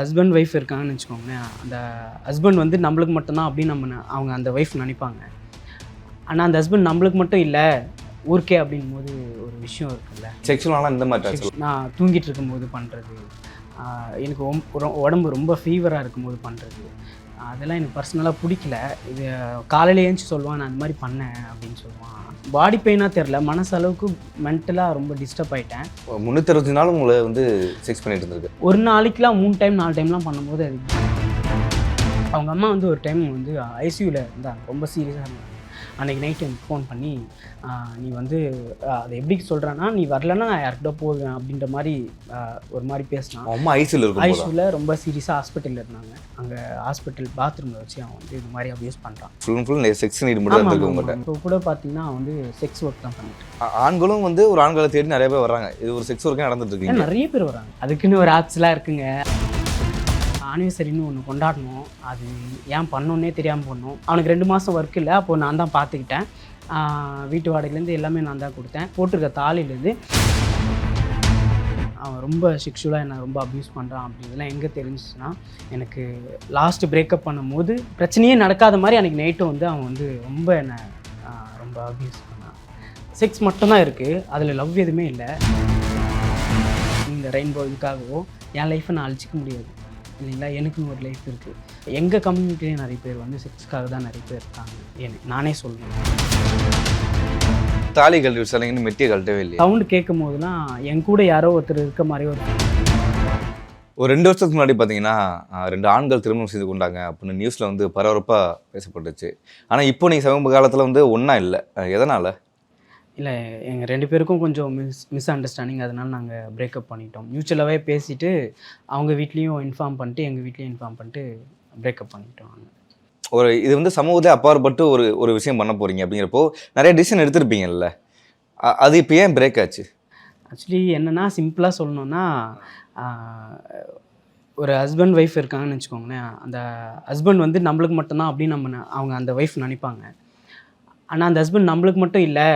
Husband wife இருக்காங்கன்னு வச்சுக்கோங்களேன் அந்த ஹஸ்பண்ட் வந்து நம்மளுக்கு மட்டும்தான் அப்படின்னு நம்ம அவங்க அந்த ஒய்ஃப் நினைப்பாங்க. ஆனால் அந்த ஹஸ்பண்ட் நம்மளுக்கு மட்டும் இல்லை ஊருக்கே அப்படின் போது ஒரு விஷயம் இருக்குல்ல. செக்ஷுவலாலாம் இந்த மாதிரி நான் தூங்கிட்டு இருக்கும்போது பண்ணுறது எனக்கு உடம்பு ரொம்ப ஃபீவராக இருக்கும்போது பண்ணுறது அதெல்லாம் எனக்கு பர்சனலாக பிடிக்கல. இது காலையில் ஏஞ்சி சொல்லுவான் நான் அந்த மாதிரி பண்ணேன் அப்படின்னு சொல்லுவான். பாடி பெயினாக தெரில மனசளவுக்கு மென்டலாக ரொம்ப டிஸ்டர்ப் ஆயிட்டேன். முந்நூற்றி நாள் உங்களை வந்து செக்ஸ் பண்ணிட்டு இருந்திருக்கு. ஒரு நாளைக்குலாம் மூணு டைம் நாலு டைம்லாம் பண்ணும்போது அது அவங்க அம்மா வந்து ஒரு டைம் வந்து ஐசியூவில் இருந்தாங்க. ரொம்ப சீரியஸாக இருந்தாங்க. அன்றைக்கி நைட் எனக்கு ஃபோன் பண்ணி நீ வந்து அதை எப்படி சொல்கிறேன்னா நீ வரலன்னா நான் யார்கிட்ட போவேன் அப்படின்ற மாதிரி ஒரு மாதிரி பேசினான். அம்மா ஐசியில் இருக்கும் போதா? ஐசியூவில் ரொம்ப சீரியஸாக ஹாஸ்பிட்டலில் இருந்தாங்க. அங்கே ஹாஸ்பிட்டல் பாத்ரூமில் வச்சு அவன் வந்து இது மாதிரி அபியூஸ் பண்ணுறான் full and full sex need மட்டும் இப்போ கூட பார்த்தீங்கன்னா வந்து செக்ஸ் ஒர்க் தான் பண்ணிட்டு ஆண்களும் வந்து ஒரு ஆண்களை தேடி நிறைய பேர் வர்றாங்க. இது ஒரு செக்ஸ் ஒர்க்கே நடந்துட்டு ஏன் இருக்கீங்க நிறைய பேர் வராங்க அதுக்குன்னு ஒரு ஆப்ஸ்லாம் இருக்குங்க. ஆனிவர்சரின்னு ஒன்று கொண்டாடணும். அது ஏன் பண்ணோன்னே தெரியாமல் பண்ணோம் அவனுக்கு ரெண்டு மாதம் ஒர்க் இல்லை அப்போது நான் தான் பார்த்துக்கிட்டேன் வீட்டு வாடகைலேருந்து எல்லாமே நான் தான் கொடுத்தேன். போட்டிருக்க தாலிலேருந்து அவன் ரொம்ப செக்ஷுவலாக என்னை ரொம்ப அப்யூஸ் பண்ணுறான் அப்படின்றதுலாம் எங்கே தெரிஞ்சிச்சுன்னா எனக்கு லாஸ்ட்டு பிரேக்கப் பண்ணும்போது பிரச்சனையே நடக்காத மாதிரி அன்றைக்கி நைட்டும் வந்து அவன் வந்து ரொம்ப என்னை ரொம்ப அப்யூஸ் பண்ணான். செக்ஸ் மட்டும்தான் இருக்குது அதில் லவ் எதுவுமே இல்லை. இந்த ரெயின்போ இதுக்காகவோ என் லைஃப்பை நான் அழிச்சிக்க முடியாது. இல்லைங்களா எனக்குன்னு ஒரு லைஃப் இருக்குது எங்கள் கம்யூனிட்டிலே நிறைய பேர் வந்து செக்ஸ்க்காக தான் நிறைய பேர் இருக்காங்க. எனக்கு நானே சொல்லுவேன் தாலி கழட்டி விசாரிங்கன்னு மெட்டியை கழட்டவே இல்லையா. சவுண்டு கேட்கும் போதெல்லாம் என் கூட யாரோ ஒருத்தர் இருக்க மாதிரி ஒரு ஒரு ரெண்டு வருஷத்துக்கு முன்னாடி பார்த்தீங்கன்னா ரெண்டு ஆண்கள் திருமணம் செய்து கொண்டாங்க அப்படின்னு நியூஸில் வந்து பரபரப்பாக பேசப்பட்டுச்சு. ஆனால் இப்போ நீங்கள் சமீப காலத்தில் வந்து ஒன்றா இல்லை. எதனால்? இல்லை எங்கள் ரெண்டு பேருக்கும் கொஞ்சம் மிஸ் மிஸ் அண்டர்ஸ்டாண்டிங் அதனால நாங்கள் பிரேக்கப் பண்ணிட்டோம். மியூச்சுவலாகவே பேசிட்டு அவங்க வீட்லேயும் இன்ஃபார்ம் பண்ணிட்டு எங்கள் வீட்லேயும் இன்ஃபார்ம் பண்ணிட்டு பிரேக்கப் பண்ணிட்டோம் நாங்கள் ஒரு இது வந்து சமூகத்தை அப்பாற்பட்டு ஒரு ஒரு விஷயம் பண்ண போகிறீங்க அப்படிங்கிறப்போ நிறைய டிசிஷன் எடுத்திருப்பீங்கல்ல. அது இப்போ ஏன் பிரேக் ஆச்சு? ஆக்சுவலி என்னென்னா சிம்பிளாக சொல்லணுன்னா ஒரு ஹஸ்பண்ட் ஒய்ஃப் இருக்காங்கன்னு வச்சுக்கோங்களேன். அந்த ஹஸ்பண்ட் வந்து நம்மளுக்கு மட்டும்தான் அப்படின்னு நம்ம அவங்க அந்த ஒய்ஃப் நினைப்பாங்க. ஆனால் அந்த ஹஸ்பண்ட் நம்மளுக்கு மட்டும் இல்லை.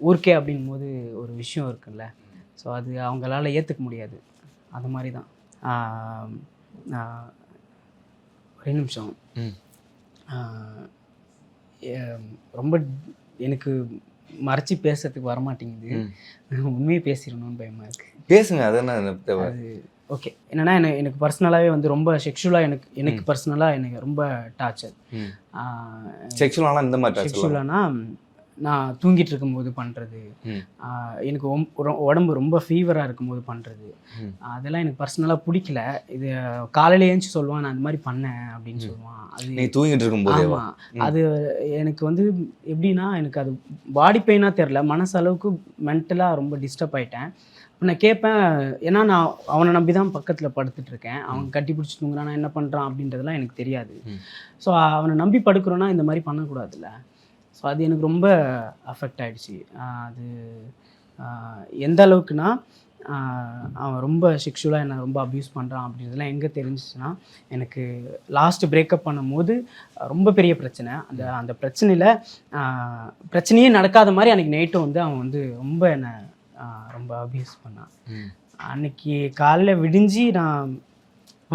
ஊருக்கே அப்படின் போது ஒரு விஷயம் இருக்குல்ல. ஸோ அது அவங்களால ஏற்றுக்க முடியாது. அது மாதிரி தான் ஒரே நிமிஷம். ரொம்ப எனக்கு மறைச்சி பேசுறதுக்கு வரமாட்டேங்குது. உண்மையை பேசிடணும்னு பயமா இருக்கு. பேசுங்க அது ஓகே என்னன்னா எனக்கு எனக்கு பர்சனலாகவே வந்து ரொம்ப செக்ஷுவலாக எனக்கு எனக்கு பர்சனலாக எனக்கு ரொம்ப டார்ச்சர் செக்ஷுவலாலாம் இந்த மாதிரி செக்ஷுவலானா நான் தூங்கிட்டு இருக்கும்போது பண்ணுறது. எனக்கு உடம்பு ரொம்ப ஃபீவராக இருக்கும்போது பண்ணுறது. அதெல்லாம் எனக்கு பர்சனலாக பிடிக்கல. இது காலையில் ஏஞ்சி சொல்லுவான் நான் அந்த மாதிரி பண்ணேன் அப்படின்னு சொல்லுவான். அது நீ தூங்கிட்டு இருக்கும்போதே அது எனக்கு வந்து எப்படின்னா எனக்கு அது பாடி பெயினாக தெரில மனசளவுக்கு மென்டலாக ரொம்ப டிஸ்டர்ப் ஆயிட்டேன். நான் கேட்பேன் ஏன்னா நான் அவனை நம்பி தான் பக்கத்தில் படுத்துட்டு இருக்கேன். அவன் கட்டி பிடிச்சி தூங்குறான் நான் என்ன பண்ணுறான் அப்படின்றதெல்லாம் எனக்கு தெரியாது. ஸோ அவனை நம்பி படுக்கிறோன்னா இந்த மாதிரி பண்ணக்கூடாதுல்ல. ஸோ அது எனக்கு ரொம்ப அஃபெக்ட் ஆயிடுச்சு. ஆஹ் அது எந்த அளவுக்குன்னா அவன் ரொம்ப செக்ஷுவலாக என்னை ரொம்ப அப்யூஸ் பண்ணுறான் அப்படின்றதுலாம் எங்கே தெரிஞ்சிச்சுன்னா எனக்கு லாஸ்ட் பிரேக்கப் பண்ணும்போது ரொம்ப பெரிய பிரச்சனை. அந்த அந்த பிரச்சனையில் பிரச்சனையே நடக்காத மாதிரி அன்றைக்கி நைட்டும் வந்து அவன் வந்து ரொம்ப என்னை ரொம்ப அப்யூஸ் பண்ணான். அன்னைக்கு காலையில் விடிஞ்சு நான்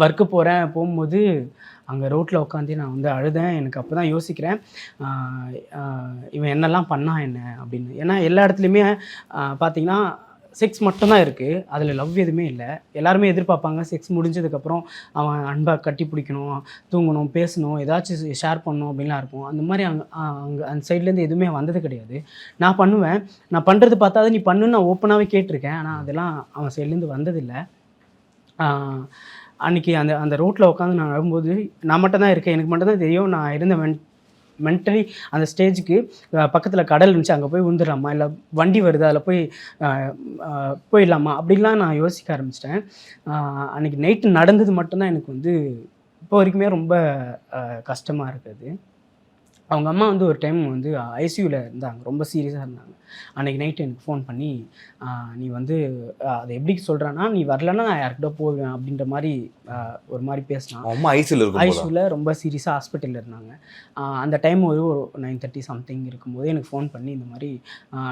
ஒர்க்கு போகிறேன் போகும்போது அங்கே ரோட்டில் உட்காந்து நான் வந்து அழுதேன். எனக்கு அப்போ தான் யோசிக்கிறேன் இவன் என்னெல்லாம் பண்ணா என்ன? அப்படின்னு. ஏன்னா எல்லா இடத்துலையுமே பார்த்திங்கன்னா பார்த்தீங்கன்னா செக்ஸ் மட்டும்தான் இருக்குது அதில் லவ் எதுவுமே இல்லை. எல்லாருமே எதிர்பார்ப்பாங்க செக்ஸ் முடிஞ்சதுக்கப்புறம் அவன் அன்பாக கட்டி பிடிக்கணும் தூங்கணும் பேசணும் ஏதாச்சும் ஷேர் பண்ணணும் அப்படின்லாம் இருக்கும். அந்த மாதிரி அங்கே அங்கே அந்த சைட்லேருந்து எதுவுமே வந்தது கிடையாது. நான் பண்ணுவேன். நான் பண்ணுறது பார்த்தா நீ பண்ணுன்னு நான் ஓப்பனாகவே கேட்டிருக்கேன். ஆனால் அதெல்லாம் அவன் சைட்லேருந்து வந்ததில்லை. அன்றைக்கி அன்னைக்கு அந்த அந்த ரோட்டில் உட்காந்து நான் அழும்போது நான் மட்டும் தான் இருக்கேன். எனக்கு மட்டும் தான் தெரியும். நான் இருந்த மென் மென்டலி அந்த ஸ்டேஜுக்கு பக்கத்தில் கடல் இருந்துச்சு. அங்கே போய் உந்துடலாமா இல்லை வண்டி வருது? அதில் போய் போயிடலாமா? அப்படிலாம் நான் யோசிக்க ஆரம்பிச்சிட்டேன். அன்றைக்கி நைட்டு நடந்தது மட்டும்தான் எனக்கு வந்து இப்போ வரைக்குமே ரொம்ப கஷ்டமாக இருக்குது. அவங்க அம்மா வந்து ஒரு டைம் வந்து ஐசியூவில் இருந்தாங்க. ரொம்ப சீரியஸாக இருந்தாங்க. அன்றைக்கி நைட்டு எனக்கு ஃபோன் பண்ணி நீ வந்து அதை எப்படி சொல்கிறேன்னா நீ வரலன்னா நான் யார்கிட்ட போவேன் அப்படின்ற மாதிரி ஒரு மாதிரி பேசினான். அம்மா ஐசியில்? ஐசியூவில் ரொம்ப சீரியஸாக ஹாஸ்பிட்டலில் இருந்தாங்க. அந்த டைம் ஒரு நைன் தேர்ட்டி சம்திங் இருக்கும்போது எனக்கு ஃபோன் பண்ணி இந்த மாதிரி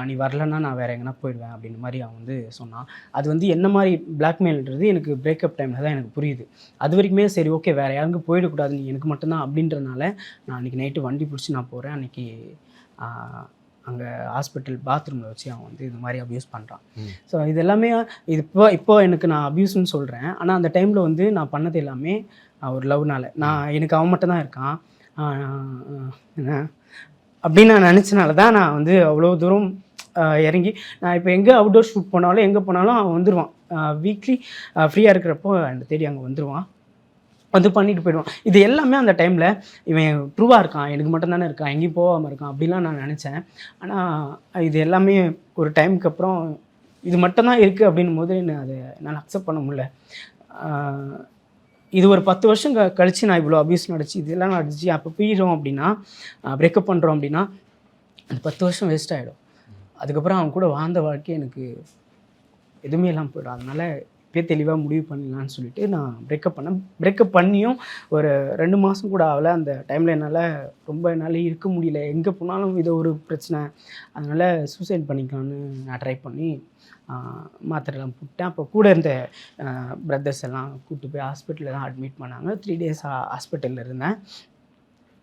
நீ வரலன்னா நான் வேறு எங்கன்னா போயிடுவேன் அப்படின்ற மாதிரி அவன் வந்து சொன்னான். அது வந்து என்ன மாதிரி பிளாக்மெயில்ன்றது எனக்கு பிரேக்கப் டைமில் தான் எனக்கு புரியுது. அது வரைக்குமே சரி ஓகே வேறு யாருக்கும் போயிடக்கூடாது நீ எனக்கு மட்டும்தான் அப்படின்றனால நான் அன்றைக்கி நைட்டு வண்டி பிடிச்சி நான் போகிறேன் அன்றைக்கி அங்கே ஹாஸ்பிட்டல் பாத்ரூமில் வச்சு அவன் வந்து இது மாதிரி அப்யூஸ் பண்ணுறான். ஸோ இது எல்லாமே இது இப்போ இப்போ எனக்கு நான் அப்யூஸ்னு சொல்கிறேன் ஆனால் அந்த டைமில் வந்து நான் பண்ணது எல்லாமே ஒரு லவ்னால நான் எனக்கு அவன் மட்டும் தான் இருக்கான் அப்படின்னு நான் நினச்சனால தான் நான் வந்து அவ்வளோ தூரம் இறங்கி நான் இப்போ எங்கே அவுட்டோர் ஷூட் போனாலும் எங்கே போனாலும் அவன் வந்துடுவான் வீக்லி ஃப்ரீயாக இருக்கிறப்போ என்னை தேடி அங்கே வந்துடுவான் வந்து பண்ணிட்டு போயிடுவான். இது எல்லாமே அந்த டைமில் இவன் ட்ரூவாக இருக்கான். எனக்கு மட்டும் தானே இருக்கான். எங்கேயும் போகாமல் இருக்கான் அப்படிலாம் நான் நினச்சேன். ஆனால் இது எல்லாமே ஒரு டைமுக்கு அப்புறம் இது மட்டும்தான் இருக்குது அப்படின்னும் போது என்ன அதை என்னால் அக்செப்ட் பண்ண முடியல. இது ஒரு பத்து வருஷம் க கழிச்சு நான் இவ்வளோ அபியூஸ் நடிச்சு இதெல்லாம் நடிச்சு அப்போ போயிடும் அப்படின்னா பிரேக்கப் பண்ணுறோம் அப்படின்னா அந்த பத்து வருஷம் வேஸ்ட் ஆகிடும் அதுக்கப்புறம் அவன் கூட வாழ்ந்த வாழ்க்கை எனக்கு எதுவுமே இல்லாமல் போயிடும். அதனால் இப்பயே தெளிவாக முடிவு பண்ணிடலான்னு சொல்லிட்டு நான் பிரேக்கப் பண்ணேன். பிரேக்கப் பண்ணியும் ஒரு ரெண்டு மாதம் கூட ஆகலை. அந்த டைமில் என்னால் ரொம்ப என்னால் இருக்க முடியல. எங்கே போனாலும் இது ஒரு பிரச்சனை. அதனால் சூசைட் பண்ணிக்கலான்னு நான் ட்ரை பண்ணி மாத்திரைலாம் போட்டேன். அப்போ கூட இருந்த பிரதர்ஸ் எல்லாம் கூப்பிட்டு போய் ஹாஸ்பிட்டலில் தான் அட்மிட் பண்ணாங்க. த்ரீ டேஸ் ஹாஸ்பிட்டலில் இருந்தேன்.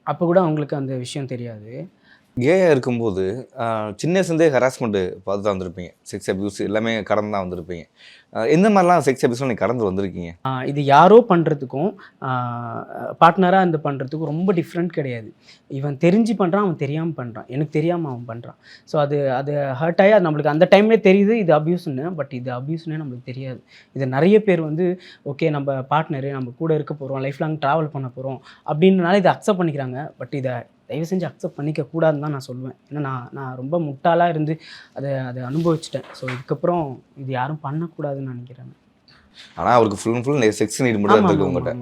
அப்போ கூட அவங்களுக்கு அந்த விஷயம் தெரியாது. கேயாக இருக்கும்போது சின்ன வயசுலேருந்தே ஹராஸ்மெண்ட்டு பார்த்து தான் வந்திருப்பீங்க. செக்ஸ் அபியூஸ் எல்லாமே கடந்து தான் வந்திருப்பீங்க எந்த மாதிரிலாம் செக்ஸ் அபியூஸ்லாம் நீங்கள் கடந்து வந்திருக்கீங்க? இது யாரோ பண்ணுறதுக்கும் பார்ட்னராக இருந்து பண்ணுறதுக்கும் ரொம்ப டிஃப்ரெண்ட் கிடையாது. இவன் தெரிஞ்சு பண்ணுறான் அவன் தெரியாமல் பண்ணுறான் எனக்கு தெரியாமல் அவன் பண்ணுறான் ஸோ அது அது ஹர்ட் ஆகி அது நம்மளுக்கு அந்த டைம்லேயே தெரியுது இது அபியூஸ்னு பட் இது அபியூஸ்னே நம்மளுக்கு தெரியாது. இது நிறைய பேர் வந்து ஓகே நம்ம பார்ட்னரு நம்ம கூட இருக்க போகிறோம் லைஃப் லாங் ட்ராவல் பண்ண போகிறோம் அப்படின்றனால இதை அக்செப்ட் பண்ணிக்கிறாங்க. பட் இதை தயவு செஞ்சு அக்செப்ட் பண்ணிக்க கூடாதுன்னு தான் நான் சொல்லுவேன் ஏன்னா நான் நான் ரொம்ப முட்டாளாக இருந்து அதை அதை அனுபவிச்சிட்டேன். ஸோ இதுக்கப்புறம் இது யாரும் பண்ணக்கூடாதுன்னு நினைக்கிறேன் ஆனால் அவருக்கு full and full sex need மட்டும் இருந்திருக்கு உங்கள்கிட்ட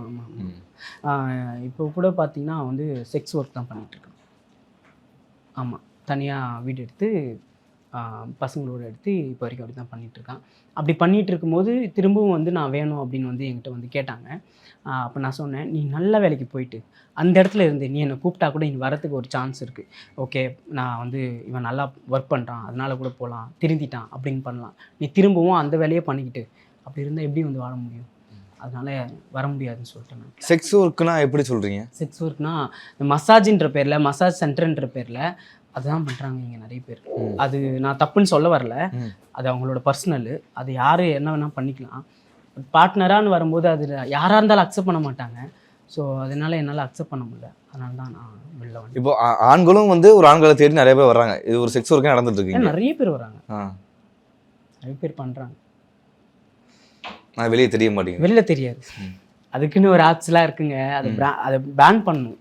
இப்போ கூட பார்த்தீங்கன்னா வந்து செக்ஸ் ஒர்க் தான் பண்ணிட்டு இருக்கான் ஆமாம் தனியாக வீடு எடுத்து பசங்களோட எடுத்து இப்போ வரைக்கும் அப்படி தான் பண்ணிட்டு இருக்கான் அப்படி பண்ணிட்டு இருக்கும்போது திரும்பவும் வந்து நான் வேணும் அப்படின்னு வந்து என்கிட்ட வந்து கேட்டாங்க. அப்போ நான் சொன்னேன் நீ நல்ல வேலைக்கு போயிட்டு அந்த இடத்துல இருந்து நீ என்னை கூப்பிட்டா கூட நீ வரத்துக்கு ஒரு சான்ஸ் இருக்குது ஓகே நான் வந்து இவன் நல்லா ஒர்க் பண்ணுறான் அதனால கூட போகலாம் திருந்திட்டான் அப்படின்னு பண்ணலாம். நீ திரும்பவும் அந்த வேலையே பண்ணிக்கிட்டு அப்படி இருந்தால் எப்படி வந்து வாழ முடியும்? அதனால வர முடியாதுன்னு சொல்லிட்டேன் நான் செக்ஸ் ஒர்க்குனா எப்படி சொல்கிறீங்க செக்ஸ் ஒர்க்னா மசாஜின்ற பேரில் மசாஜ் சென்டர்ன்ற பேரில் அதுதான் பண்ணுறாங்க இங்கே நிறைய பேர். அது நான் தப்புன்னு சொல்ல வரல. அது அவங்களோட பர்சனல் அது யார் என்ன வேணால் பண்ணிக்கலாம். பார்ட்னரான்னு வரும்போது அது யாராக இருந்தாலும் அக்செப்ட் பண்ண மாட்டாங்க. ஸோ அதனால என்னால் அக்செப்ட் பண்ண முடியல. அதனால தான் நான் வெளில வந்தேன். இப்போ ஆண்களும் வந்து ஒரு ஆண்களை தேடி நிறைய பேர் வர்றாங்க. இது ஒரு செக்ஸ் ஒர்க்கே நடந்துட்டு இருக்கீங்க. நிறைய பேர் வராங்க நிறைய பேர் பண்ணுறாங்க நான் வெளியே தெரிய மாட்டேங்குது. வெளில தெரியாது. அதுக்குன்னு ஒரு ஆப்ஸ்லாம் இருக்குங்க. அதை அதை பேன் பண்ணணும்.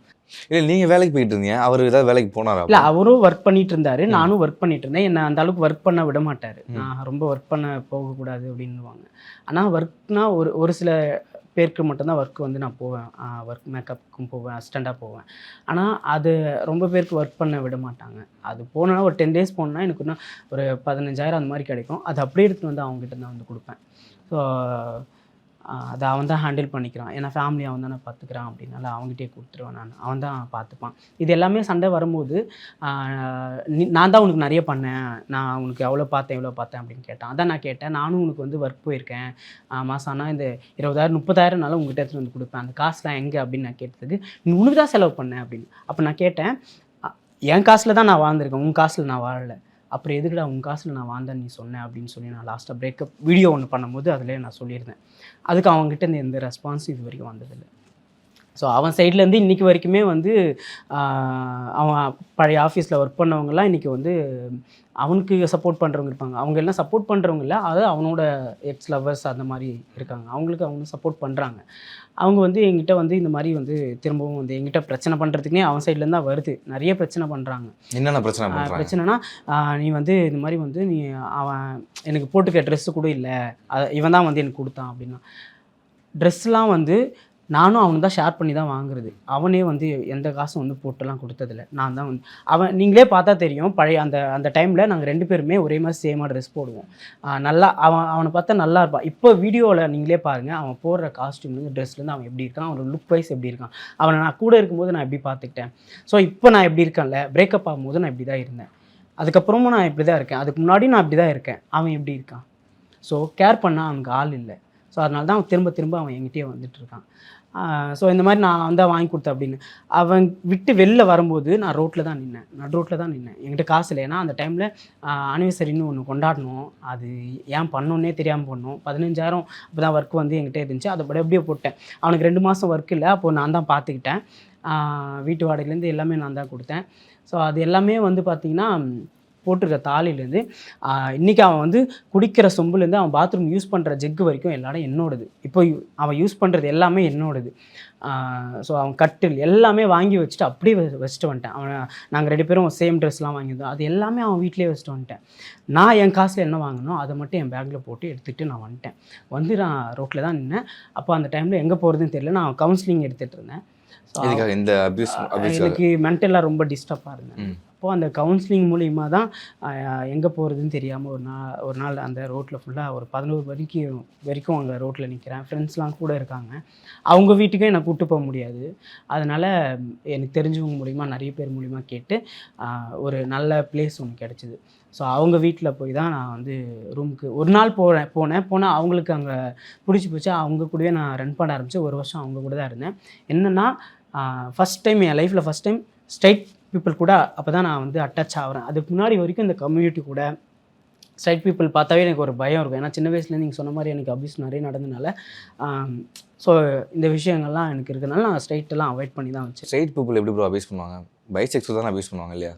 இல்லை நீங்கள் வேலைக்கு போயிட்டு இருந்தீங்க. அவர் ஏதாவது வேலைக்கு போனாரா இல்ல அவரும் ஒர்க் பண்ணிட்டு இருந்தாரு. நானும் ஒர்க் பண்ணிட்டு இருந்தேன். என்ன அந்த அளவுக்கு ஒர்க் பண்ண விட மாட்டாரு. நான் ரொம்ப ஒர்க் பண்ண போகக்கூடாது அப்படின்னுவாங்க. ஆனா ஒர்க்னா ஒரு ஒரு சில பேருக்கு மட்டும்தான் ஒர்க் வந்து நான் போவேன். ஒர்க் மேக்கப்புக்கும் போவேன் அசிஸ்டண்ட்டாக போவேன். ஆனால் அது ரொம்ப பேருக்கு ஒர்க் பண்ண விட மாட்டாங்க. அது போனோன்னா ஒரு டென் டேஸ் போனோன்னா எனக்கு இன்னும் ஒரு பதினஞ்சாயிரம் அந்த மாதிரி கிடைக்கும். அது அப்படியே எடுத்துட்டு வந்து அவங்ககிட்ட தான் வந்து கொடுப்பேன். ஸோ அதை அவன் தான் ஹேண்டில் பண்ணிக்கிறான். ஏன்னா ஃபேமிலி அவன் தானே பார்த்துக்கிறான் அப்படின்னால அவங்ககிட்டயே கொடுத்துருவேன் நான். அவன் தான் பார்த்துப்பான் இது எல்லாமே சண்டை வரும்போது நான் தான் உனக்கு நிறைய பண்ணேன். நான் உனக்கு எவ்வளோ பார்த்தேன் எவ்வளோ பார்த்தேன் அப்படின்னு கேட்டான். அதான் நான் கேட்டேன். நானும் உனக்கு வந்து ஒர்க் போயிருக்கேன். மாதம் ஆனால் இந்த இருபதாயிரம் முப்பதாயிரம்னால உங்ககிட்ட எடுத்துகிட்டு வந்து கொடுப்பேன். அந்த காசுலாம் எங்கே அப்படின்னு நான் கேட்டதுக்கு நீ உனக்கு தான் செலவு பண்ணேன் அப்படின்னு. அப்போ நான் கேட்டேன் என் காசில் தான் நான் வாழ்ந்திருக்கேன். உன் காசில் நான் வாழலை. அப்புறம் எதுக்குடா உன் காசில் நான் வாழ்ந்தேன் நீ சொன்னேன் அப்படின்னு சொல்லி நான் லாஸ்ட்டாக பிரேக்கப் வீடியோ ஒன்று பண்ணும்போது அதிலே நான் சொல்லியிருந்தேன். அதுக்கு அவங்ககிட்ட இருந்து எந்த ரெஸ்பான்ஸும் இது வரைக்கும் வந்ததில்லை. ஸோ அவன் சைட்லேருந்து இன்றைக்கி வரைக்குமே வந்து அவன் பழைய ஆஃபீஸில் ஒர்க் பண்ணவங்கலாம் இன்றைக்கி வந்து அவனுக்கு சப்போர்ட் பண்ணுறவங்க இருப்பாங்க. அவங்க எல்லாம் சப்போர்ட் பண்ணுறவங்க இல்லை அது அவனோட எக்ஸ் லவ்வர்ஸ் அந்த மாதிரி இருக்காங்க. அவங்களுக்கு அவங்க சப்போர்ட் பண்ணுறாங்க அவங்க வந்து எங்கிட்ட வந்து இந்த மாதிரி வந்து திரும்பவும் வந்து எங்கிட்ட பிரச்சனை பண்ணுறதுக்குனே அவன் சைட்லேருந்து தான் வருது. நிறைய பிரச்சனை பண்ணுறாங்க என்னென்ன பிரச்சனை பிரச்சனைனா நீ வந்து இந்த மாதிரி வந்து நீ அவன் எனக்கு போட்டுக்க ட்ரெஸ்ஸு கூட இல்லை. அத- இவன் தான் வந்து எனக்கு கொடுத்தான் அப்படின்னா. ட்ரெஸ்லாம் வந்து நானும் அவனு தான் ஷேர் பண்ணி தான் வாங்குறது. அவனே வந்து எந்த காசும் வந்து போட்டுலாம் கொடுத்ததில்ல. நான் தான் வந்து அவன் நீங்களே பார்த்தா தெரியும் பழைய அந்த அந்த டைமில் நாங்கள் ரெண்டு பேருமே ஒரே மாதிரி சேமாக ட்ரெஸ் போடுவோம். நல்லா அவன் அவனை பார்த்தா நல்லா இருப்பான். இப்போ வீடியோவில் நீங்களே பாருங்கள் அவன் போடுற காஸ்ட்யூம்லேருந்து ட்ரெஸ்லேருந்து அவன் எப்படி இருக்கான் அவனோட லுக் வைஸ் எப்படி இருக்கான். அவனை நான் கூட இருக்கும்போது நான் எப்படி பார்த்துக்கிட்டேன். ஸோ இப்போ நான் எப்படி இருக்கேன்ல பிரேக்கப் ஆகும்போது நான் இப்படி தான் இருந்தேன். அதுக்கப்புறமும் நான் இப்படி தான் இருக்கேன். அதுக்கு முன்னாடி நான் இப்படி தான் இருக்கேன். அவன் எப்படி இருக்கான்? ஸோ கேர் பண்ணால் அவனுக்கு ஆள் இல்லை. ஸோ அதனால தான் அவன் திரும்ப திரும்ப அவன் எங்கிட்டே வந்துட்டு இருக்கான். ஸோ இந்த மாதிரி நான் வந்து வாங்கி கொடுத்தேன் அப்படின்னு. அவன் விட்டு வெளில வரும்போது நான் ரோட்டில் தான் நின்னேன். நடு ரோட்டில் தான் நின்னேன். என்கிட்ட காசு இல்லை. ஏன்னா அந்த டைமில் அனிவர்சரின்னு ஒன்று கொண்டாடணும். அது ஏன் பண்ணோன்னே தெரியாமல் பண்ணோம் பதினஞ்சாயிரம் அப்போ தான் ஒர்க் வந்து என்கிட்ட இருந்துச்சு. அதை படி அப்படியே போட்டேன். அவனுக்கு ரெண்டு மாதம் ஒர்க் இல்லை. அப்போது நான் தான் பார்த்துக்கிட்டேன். வீட்டு வாடகைலேருந்து எல்லாமே நான் தான் கொடுத்தேன். ஸோ அது எல்லாமே வந்து பார்த்திங்கன்னா போட்டிருக்க தாலிலேருந்து இன்றைக்கி அவன் வந்து குடிக்கிற சொம்புலேருந்து அவன் பாத்ரூம் யூஸ் பண்ணுற ஜெக்கு வரைக்கும் எல்லாரும் என்னோடது. இப்போ அவன் யூஸ் பண்ணுறது எல்லாமே என்னோடது. ஸோ அவன் கட்டில் எல்லாமே வாங்கி வச்சுட்டு அப்படியே வச்சுட்டு வந்துட்டேன். அவன் நாங்கள் ரெண்டு பேரும் சேம் ட்ரெஸ்லாம் வாங்கியிருந்தோம். அது எல்லாமே அவன் வீட்டிலேயே வச்சுட்டு வந்துட்டேன். நான் என் காசில் என்ன வாங்கினோ அதை மட்டும் என் பேக்கில் போட்டு எடுத்துகிட்டு நான் வந்துட்டேன். வந்து நான் ரோட்டில் தான் நின்னேன். அப்போ அந்த டைமில் எங்கே போகிறதுன்னு தெரியல. நான் கவுன்சிலிங் எடுத்துகிட்டு இருந்தேன். எனக்கு மென்டலாக ரொம்ப டிஸ்டர்பாக இருந்தேன். அப்போது அந்த கவுன்சிலிங் மூலிமா தான் எங்கே போகிறதுன்னு தெரியாமல் ஒரு நாள் ஒரு நாள் அந்த ரோட்டில் ஃபுல்லாக ஒரு பதினோரு வரைக்கும் வரைக்கும் அங்கே ரோட்டில் நிற்கிறேன் ஃப்ரெண்ட்ஸ்லாம் கூட இருக்காங்க. அவங்க வீட்டுக்கும் என்னை கூப்பிட்டு போக முடியாது. அதனால் எனக்கு தெரிஞ்சவங்க மூலிமா நிறைய பேர் மூலிமா கேட்டு ஒரு நல்ல பிளேஸ் ஒன்று கிடச்சிது. ஸோ அவங்க வீட்டில் போய் தான் நான் வந்து ரூமுக்கு ஒரு நாள் போகிறேன் போனேன். போனால் அவங்களுக்கு அங்கே பிடிச்சி போச்சு. அவங்க கூடவே நான் ரன் பண்ண ஆரம்பித்து ஒரு வருஷம் அவங்க கூட தான் இருந்தேன். என்னென்னா ஃபஸ்ட் டைம் என் லைஃப்பில் ஃபஸ்ட் டைம் ஸ்ட்ரைட் பீப்புள் கூட அப்போ தான் நான் வந்து அட்டாச் ஆகிறேன் அதுக்கு முன்னாடி வரைக்கும் இந்த கம்யூனிட்டி கூட ஸ்ட்ரைட் பீப்புள் பார்த்தாவே எனக்கு ஒரு பயம் இருக்கும். ஏன்னா சின்ன வயசுலேருந்து நீங்கள் சொன்ன மாதிரி எனக்கு அபியூஸ் நிறைய நடந்தனால ஸோ இந்த விஷயங்கள்லாம் எனக்கு இருக்கிறதுனால நான் ஸ்ட்ரைட்டெல்லாம் அவாய்ட் பண்ணி தான் வச்சேன் ஸ்ட்ரெயிட் பீப்புள் எப்படி ப்ரோ அபியூஸ் பண்ணுவாங்க? பைசெக்ஸ் தான் அபியூஸ் பண்ணுவாங்க இல்லையா?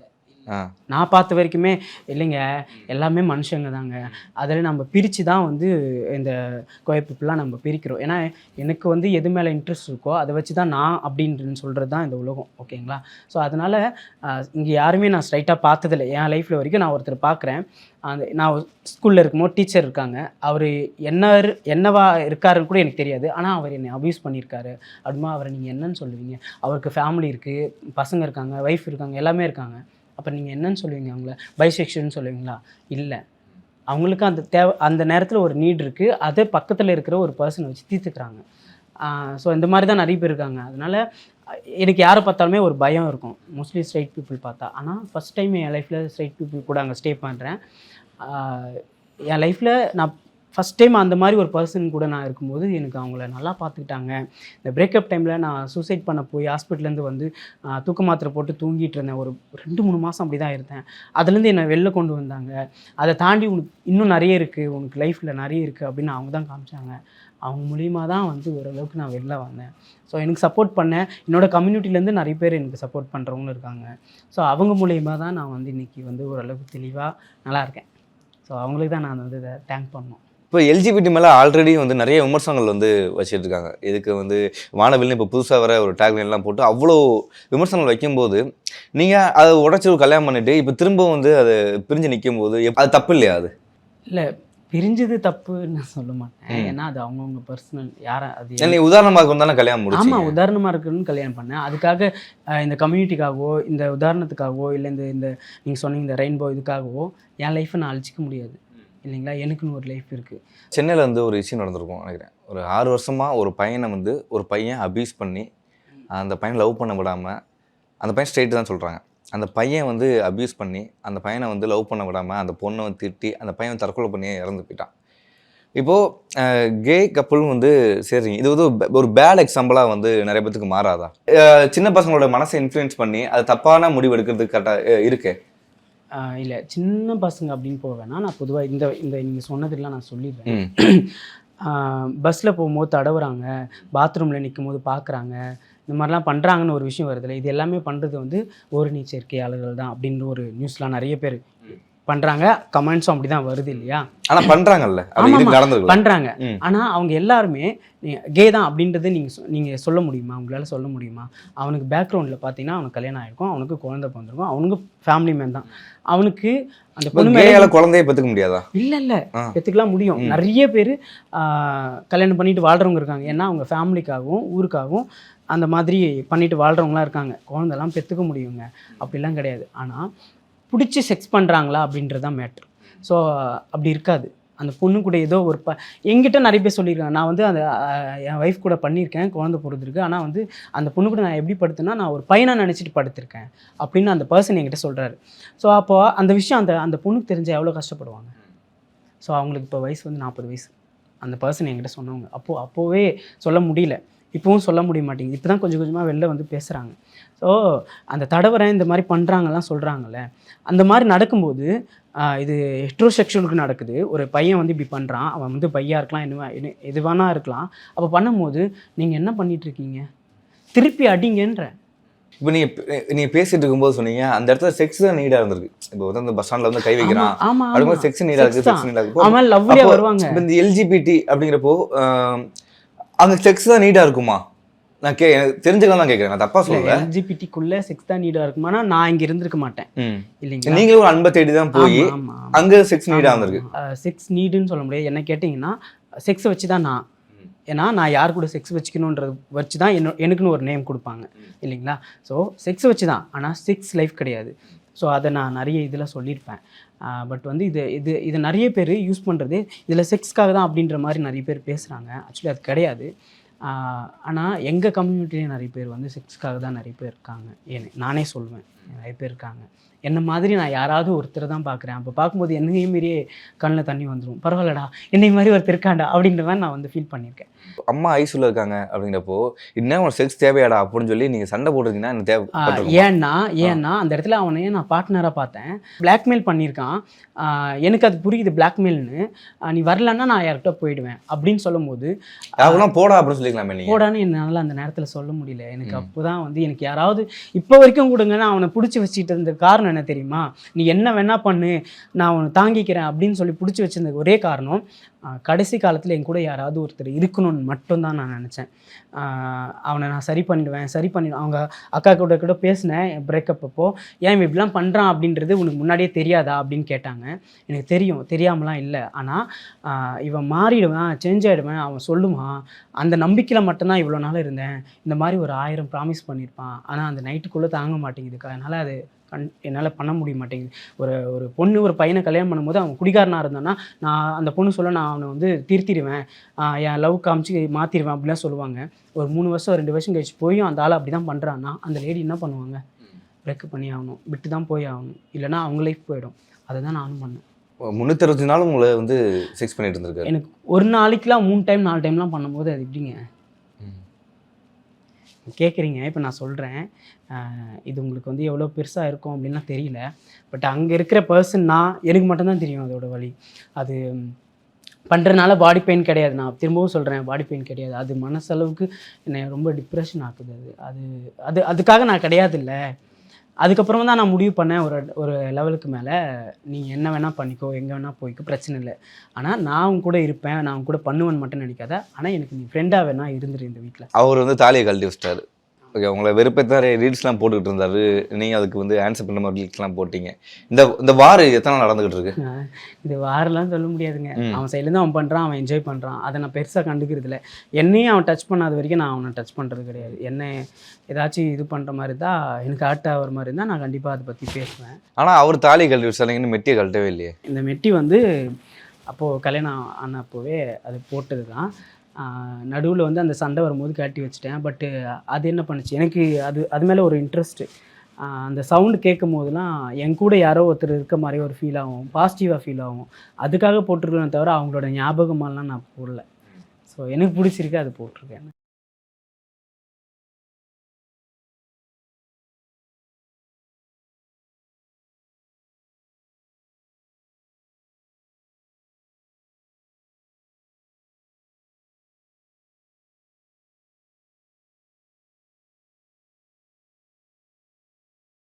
நான் பார்த்த வரைக்குமே இல்லைங்க எல்லாமே மனுஷங்க தாங்க அதில் நம்ம பிரித்து தான் வந்து இந்த கோய நம்ம பிரிக்கிறோம். ஏன்னா எனக்கு வந்து எது மேலே இன்ட்ரெஸ்ட் இருக்கோ அதை வச்சு தான் நான் அப்படின்ட்டு சொல்கிறது தான் இந்த உலகம் ஓகேங்களா? ஸோ அதனால் இங்கே யாருமே நான் ஸ்ட்ரைட்டாக பார்த்ததில்ல. என் லைஃப்பில் வரைக்கும் நான் ஒருத்தர் பார்க்குறேன். அந்த நான் ஸ்கூலில் இருக்கும்போது டீச்சர் இருக்காங்க. அவர் என்ன என்னவா இருக்காருன்னு கூட எனக்கு தெரியாது. ஆனால் அவர் என்னை அப்யூஸ் பண்ணியிருக்காரு. அப்படிமா அவரை நீங்கள் என்னன்னு சொல்லுவீங்க? அவருக்கு ஃபேமிலி இருக்குது பசங்க இருக்காங்க ஒய்ஃப் இருக்காங்க எல்லாமே இருக்காங்க. அப்போ நீங்கள் என்னன்னு சொல்லுவீங்க அவங்கள? பைசெக்ஷன் சொல்லுவீங்களா? இல்லை. அவங்களுக்கு அந்த தேவை அந்த நேரத்தில் ஒரு நீட் இருக்குது அதை பக்கத்தில் இருக்கிற ஒரு பர்சனை வச்சு தீர்த்துக்கிறாங்க. ஸோ இந்த மாதிரி தான் நிறைய பேர் இருக்காங்க. அதனால் எனக்கு யாரை பார்த்தாலுமே ஒரு பயம் இருக்கும். மோஸ்ட்லி ஸ்ட்ரைட் பீப்புள் பார்த்தா. ஆனால் ஃபஸ்ட் டைம் என் லைஃப்பில் ஸ்ட்ரைட் பீப்புள் கூட அங்கே ஸ்டே பண்ணுறேன் என் லைஃப்பில் நான் ஃபஸ்ட் டைம் அந்த மாதிரி ஒரு பர்சன் கூட நான் இருக்கும்போது எனக்கு அவங்கள நல்லா பார்த்துக்கிட்டாங்க. இந்த பிரேக்கப் டைமில் நான் சூசைட் பண்ண போய் ஹாஸ்பிட்டலேருந்து வந்து தூக்க மாத்திரை போட்டு தூங்கிட்டு இருந்தேன். ஒரு ரெண்டு மூணு மாதம் அப்படி தான் இருந்தேன் அதுலேருந்து என்னை வெளில கொண்டு வந்தாங்க. அதை தாண்டி உனக்கு இன்னும் நிறைய இருக்குது உனக்கு லைஃப்பில் நிறைய இருக்குது அப்படின்னு அவங்க தான் காமிச்சாங்க. அவங்க மூலியமாக தான் வந்து ஓரளவுக்கு நான் வெளில வந்தேன். ஸோ எனக்கு சப்போர்ட் பண்ணேன் என்னோடய கம்யூனிட்டிலேருந்து நிறைய பேர் எனக்கு சப்போர்ட் பண்ணுறவங்களும் இருக்காங்க. ஸோ அவங்க மூலியமாக தான் நான் வந்து இன்றைக்கி வந்து ஓரளவுக்கு தெளிவாக நல்லா இருக்கேன். ஸோ அவங்களுக்கு தான் நான் வந்து இதை தேங்க் பண்ணணும். இப்போ எல்ஜிபிடி மேலே ஆல்ரெடி வந்து நிறைய விமர்சனங்கள் வந்து வச்சுட்டு இருக்காங்க இதுக்கு வந்து வானவில்னு இப்போ புதுசாக வர ஒரு டேக்லைன் எல்லாம் போட்டு அவ்வளோ விமர்சனங்கள் வைக்கும்போது நீங்கள் அதை உடச்சி கல்யாணம் பண்ணிட்டு இப்போ திரும்ப வந்து அதை பிரிஞ்சு நிற்கும் போது அது தப்பு இல்லையா அது? இல்லை பிரிஞ்சது தப்புன்னு நான் சொல்ல மாட்டேன். ஏன்னா அது அவங்கவுங்க பர்சனல் யாரை அது நீ உதாரணமாக தானே கல்யாணம் ஆமாம் முடிச்சு உதாரணமாக இருக்குன்னு கல்யாணம் பண்ணேன். அதுக்காக இந்த கம்யூனிட்டிக்காகவோ இந்த உதாரணத்துக்காகவோ இல்லை இந்த இந்த நீங்கள் சொன்னீங்க இந்த ரெயின்போ இதுக்காகவோ என் லைஃப்பை நான் அழிச்சிக்க முடியாது. இல்லைங்களா? எனக்குன்னு ஒரு லைஃப் இருக்குது சென்னையில் வந்து ஒரு விஷயம் நடந்திருக்கும் நினைக்கிறேன். ஒரு ஆறு வருஷமாக ஒரு பையனை வந்து ஒரு பையன் அபியூஸ் பண்ணி அந்த பையனை லவ் பண்ண விடாமல் அந்த பையன் ஸ்ட்ரெயிட் தான் சொல்கிறாங்க அந்த பையன் வந்து அபியூஸ் பண்ணி அந்த பையனை வந்து லவ் பண்ண விடாமல் அந்த பொண்ணை வந்து திட்டி அந்த பையன் தற்கொலை பண்ணி இறந்து போயிட்டான். இப்போது கே கப்பலும் வந்து சரிங்க இது வந்து ஒரு பேட் எக்ஸாம்பிளாக வந்து நிறைய பேத்துக்கு மாறாதா? சின்ன பசங்களோட மனசை இன்ஃப்ளூயன்ஸ் பண்ணி அது தப்பான முடிவு எடுக்கிறதுக்கு கரெக்டாக இருக்கே? இல்லை சின்ன பசங்க அப்படின்னு வேணாம். நான் பொதுவாக இந்த இந்த நீங்கள் சொன்னதெல்லாம் நான் சொல்லிடுறேன். பஸ்ஸில் போகும்போது தடவுறாங்க பாத்ரூமில் நிற்கும் போது பார்க்குறாங்க இந்த மாதிரிலாம் பண்ணுறாங்கன்னு ஒரு விஷயம் வருதுல்ல. இது எல்லாமே பண்ணுறது வந்து ஒரு நீச்சரிக்கையாளர்கள் தான் அப்படின்ற ஒரு நியூஸ்லாம் நிறைய பேர் பண்ணுறாங்க கமெண்ட்ஸும் அப்படி தான் வருது இல்லையா? ஆனா பண்றாங்கல்ல. ம். ஆனால் அவங்க எல்லாருமே கே தான் அப்படின்றது நீங்கள் நீங்கள் சொல்ல முடியுமா? உங்களால் சொல்ல முடியுமா? அவனுக்கு பேக்ரவுண்டில் பார்த்தீங்கன்னா அவனுக்கு கல்யாணம் ஆயிருக்கும் அவனுக்கு குழந்தை பிறந்திருக்கும் அவனுக்கு ஃபேமிலி மேன் தான். அவனுக்கு அந்த பொண்ணு குழந்தைய பெத்துக்க முடியாதா? இல்லை இல்லை. பெற்றுக்கலாம் முடியும். நிறைய பேர் கல்யாணம் பண்ணிட்டு வாழ்கிறவங்க இருக்காங்க. ஏன்னா அவங்க ஃபேமிலிக்காகவும் ஊருக்காகவும் அந்த மாதிரி பண்ணிட்டு வாழ்கிறவங்களாம் இருக்காங்க. குழந்தெல்லாம் பெற்றுக்க முடியுங்க. அப்படிலாம் கிடையாது. ஆனால் பிடிச்சி செக்ஸ் பண்ணுறாங்களா அப்படின்றது தான் மேட்ரு ஸோ அப்படி இருக்காது. அந்த பொண்ணு கூட ஏதோ ஒரு ப எங்கிட்ட நிறைய பேர் சொல்லியிருக்காங்க. நான் வந்து அந்த என் ஒய்ஃப் கூட பண்ணியிருக்கேன் குழந்தை பிறந்திருக்கு ஆனால் வந்து அந்த பொண்ணு கூட நான் எப்படி படுத்தேன்னா நான் ஒரு பையனை நினச்சிட்டு படுத்திருக்கேன் அப்படின்னு அந்த பர்சன் என்கிட்ட சொல்கிறாரு ஸோ அப்போ அந்த விஷயம் அந்த அந்த பொண்ணுக்கு தெரிஞ்ச எவ்வளோ கஷ்டப்படுவாங்க? ஸோ அவங்களுக்கு இப்போ வயசு வந்து நாற்பது வயசு. அந்த பர்சன் என்கிட்ட சொன்னவங்க. அப்போது அப்போவே சொல்ல முடியல. இப்போவும் சொல்ல முடிய மாட்டேங்குது. இப்போ தான் கொஞ்சம் கொஞ்சமாக வெளில வந்து பேசுகிறாங்க ஸோ அந்த தடவரை இந்த மாதிரி பண்ணுறாங்கலாம் சொல்கிறாங்கல்ல அந்த மாதிரி நடக்கும்போது இது ஹெட்ரோசெக்ஷுவலுக்கு நடக்குது. ஒரு பையன் வந்து இப்படி பண்ணுறான் அவன் வந்து பையா இருக்கலாம் என்ன என்ன எது வேணா இருக்கலாம். அப்போ பண்ணும்போது நீங்கள் என்ன பண்ணிட்டு இருக்கீங்க திருப்பி அடிங்கன்ற. இப்போ நீங்க பே- நீங்க பேசிட்டு இருக்கும்போது சொன்னீங்க அந்த இடத்துல செக்ஸ் தான் நீடா இருந்திருக்கு. இப்போ வந்து அந்த பஸ் ஸ்டாண்ட்ல வந்து கை வைக்கிறான். ஆமா அப்படிங்கும்போது செக்ஸ் நீடா இருக்கு Sex செக்ஸ் தான். நீடா இருக்கு. அவன் லவ்லியா அப்போ வருவாங்க. இந்த எல்ஜிபிடி அப்படிங்கிறப்போ அங்க செக்ஸ் தான் நீடா இருக்குமா? நான் கே தெரிஞ்சுக்கலாம் தான் கேட்குறேன் நான் தப்பா சொல்லல. எல்ஜிபிடிக்குள்ள செக்ஸ் தான் நீடா இருக்குமானா நான் இங்க இருந்திருக்க மாட்டேன். ம். இல்லைங்களா? நீங்களும் ஒரு அன்பை தேடி தான் போய். அங்க செக்ஸ் நீடா வந்திருக்கு செக்ஸ் நீடுன்னு சொல்ல முடியாது. என்ன கேட்டிங்கன்னா செக்ஸ் வச்சு தான் நான். ஏன்னா நான் யார் கூட செக்ஸ் வச்சுக்கணுன்றது வச்சு தான் என்ன எனக்குன்னு ஒரு நேம் கொடுப்பாங்க. இல்லைங்களா? ஸோ செக்ஸ் வச்சு தான் ஆனால் செக்ஸ் லைஃப் கிடையாது. ஸோ அதை நான் நிறைய இதில் சொல்லியிருப்பேன். பட் வந்து இது இது இது நிறைய பேர் யூஸ் பண்ணுறது இதில் செக்ஸ்க்காக தான் அப்படின்ற மாதிரி நிறைய பேர் பேசுகிறாங்க ஆக்சுவலி அது கிடையாது. ஆனால் எங்கள் கம்யூனிட்டிலேயே நிறைய பேர் வந்து செக்ஸ்க்காக தான் நிறைய பேர் இருக்காங்க. ஏன் நானே சொல்லுவேன் நிறைய பேர் இருக்காங்க. என்ன மாதிரி நான் யாராவது ஒருத்தரை தான் பார்க்குறேன். அப்போ பார்க்கும்போது என்னையும் மீறியே கண்ணில் தண்ணி வந்துடும் பரவாயில்லடா என்னை மாதிரி ஒருத்தர் இருக்காண்டா அப்படின்ற மாதிரி நான் வந்து ஃபீல் பண்ணியிருக்கேன். அம்மா ஐசூல இருக்காங்க அப்படிங்கிறப்போ இன்னும் ஒரு செக்ஸ் தேவையாடா? அப்படின்னு சொல்லி நீங்க சண்டை போட்டிருக்கீங்கன்னா எனக்கு தேவை ஏன்னா ஏன்னா அந்த இடத்துல அவனை நான் பார்ட்னராக பார்த்தேன். பிளாக்மெயில் பண்ணியிருக்கான். எனக்கு அது புரியுது பிளாக்மெயில்னு நீ வரலன்னா நான் யார்கிட்ட போயிடுவேன்? அப்படின்னு சொல்லும்போது அவெல்லாம் போடா அப்படின்னு சொல்லிக்கலாமே போடான்னு என்னால் அந்த நேரத்தில் சொல்ல முடியல. எனக்கு. அப்போ தான் வந்து எனக்கு யாராவது இப்போ வரைக்கும் கொடுங்க நான் அவனை பிடிச்சி வச்சுட்டு இருந்த காரணம் என்ன தெரியுமா? நீ என்ன வேணா பண்ணு நான் அவனை தாங்கிக்கிறேன் அப்படின்னு சொல்லி பிடிச்சி வச்சிருந்தது ஒரே காரணம் கடைசி காலத்தில் என் கூட யாராவது ஒருத்தர் இருக்கணும்னு மட்டும்தான் நான் நினச்சேன். அவனை நான் சரி பண்ணிடுவேன் சரி பண்ணிடுவேன் அவங்க அக்கா கூட கூட பேசினேன் பிரேக்கப் அப்போ ஏன் இவன் இப்படிலாம் பண்ணுறான் அப்படின்றது உனக்கு முன்னாடியே தெரியாதா? அப்படின்னு கேட்டாங்க. எனக்கு தெரியும் தெரியாமலாம் இல்லை. ஆனால் இவன் மாறிடுவேன் சேஞ்ச் ஆகிடுவேன் அவன் சொல்லுவான் அந்த நம்பிக்கையில் மட்டும்தான் இவ்வளோ நாள் இருந்தேன். இந்த மாதிரி ஒரு ஆயிரம் ப்ராமிஸ் பண்ணியிருப்பான். ஆனால் அந்த நைட்டுக்குள்ளே தாங்க மாட்டேங்குதுக்கா அதனால் அது கண் என்னால் பண்ண முடிய மாட்டேங்குது. ஒரு ஒரு பொண்ணு ஒரு பையனை கல்யாணம் பண்ணும்போது அவன் குடிகாரனாக இருந்தான்னா நான் அந்த பொண்ணு சொல்ல நான் அவனை வந்து திருத்திடுவேன். என் லவ் காமிச்சு மாற்றிடுவேன் அப்படிலாம் சொல்லுவாங்க. ஒரு மூணு வருஷம் ரெண்டு வருஷம் கழிச்சு போயும் அந்த ஆள் அப்படி தான் பண்ணுறான்னா அந்த லேடி என்ன பண்ணுவாங்க? பிரேக்கப் பண்ணி ஆகணும். விட்டு தான் போய் ஆகணும். இல்லைன்னா அவங்க லைஃப் போயிடும். அதை தான் நானும் பண்ணேன். அறுபத்தி நாளும் உங்களை வந்து செக்ஸ் பண்ணிட்டு இருந்திருக்காரு. எனக்கு ஒரு நாளைக்குலாம் மூணு டைம் நாலு டைம்லாம் பண்ணும்போது அது எப்படிங்க. கேட்குறீங்க. இப்போ நான் சொல்கிறேன் இது உங்களுக்கு வந்து எவ்வளோ பெருசாக இருக்கும் அப்படின்லாம் தெரியல. பட் அங்கே இருக்கிற பர்சன் நான் எனக்கு மட்டும்தான் தெரியும் அதோட வழி அது பண்ணுறதுனால பாடி பெயின் கிடையாது. நான் திரும்பவும் சொல்கிறேன் பாடி பெயின் கிடையாது. அது மனசளவுக்கு என்னை ரொம்ப டிப்ரெஷன் ஆக்குது அது. அது அது அதுக்காக நான் கிடையாது இல்லை அதுக்கப்புறமா தான் நான் முடிவு பண்ணேன் ஒரு ஒரு லெவலுக்கு மேலே. நீ என்ன வேணால் பண்ணிக்கோ எங்கே வேணால் போய்க்கோ பிரச்சனை இல்லை. ஆனால் நான் அவங்க கூட இருப்பேன் நான் உன் கூட பண்ணுவேன்னு மட்டும் நினைக்காத. ஆனால் எனக்கு நீ ஃப்ரெண்டாக வேணா இருந்துரு இந்த வீட்டில் அவர் வந்து தாலியை கழட்டி வச்சிட்டாரு. ஓகே உங்களை வெறுப்பேத்தான் ரீல்ஸ்லாம் போட்டுக்கிட்டு இருந்தாரு. நீங்க அதுக்கு வந்து ஆன்சர் பண்ண மாதிரி ரீல்ஸ்லாம் போட்டீங்க. இந்த இந்த வார் எத்தனை நடந்துகிட்டு இருக்கு? இது வாரெல்லாம் சொல்ல முடியாதுங்க. அவன் சைட்லேருந்து அவன் பண்ணுறான் அவன் என்ஜாய் பண்ணுறான் அதை நான் பெருசாக கண்டுக்கிறது இல்லை. என்னையும் அவன் டச் பண்ணாத வரைக்கும் நான் அவனை டச் பண்ணுறது கிடையாது. என்ன ஏதாச்சும் இது பண்ணுற மாதிரி தான் எனக்கு ஹர்ட் ஆகிற மாதிரி இருந்தால் நான் கண்டிப்பாக அதை பற்றி பேசுவேன். ஆனா அவர் தாலி கழட்டி வச்சாருங்கன்னு மெட்டியை கழட்டவே இல்லையே. இந்த மெட்டி வந்து அப்போது கல்யாணம் ஆன அப்போவே அது போட்டது தான் நடுவில் வந்து அந்த சண்டை வரும்போது கட்டி வச்சுட்டேன். பட்டு அது என்ன பண்ணுச்சு? எனக்கு அது அது மேலே ஒரு இன்ட்ரெஸ்ட்டு அந்த சவுண்டு கேட்கும் போதெல்லாம் என் கூட யாரோ ஒருத்தர் இருக்க மாதிரி ஒரு ஃபீல் ஆகும் பாசிட்டிவாக ஃபீல் ஆகும் அதுக்காக போட்டிருக்கேன் தவிர அவங்களோட ஞாபகமாலாம் நான் போடல. ஸோ எனக்கு பிடிச்சிருக்கு அது போட்டிருக்கேன்.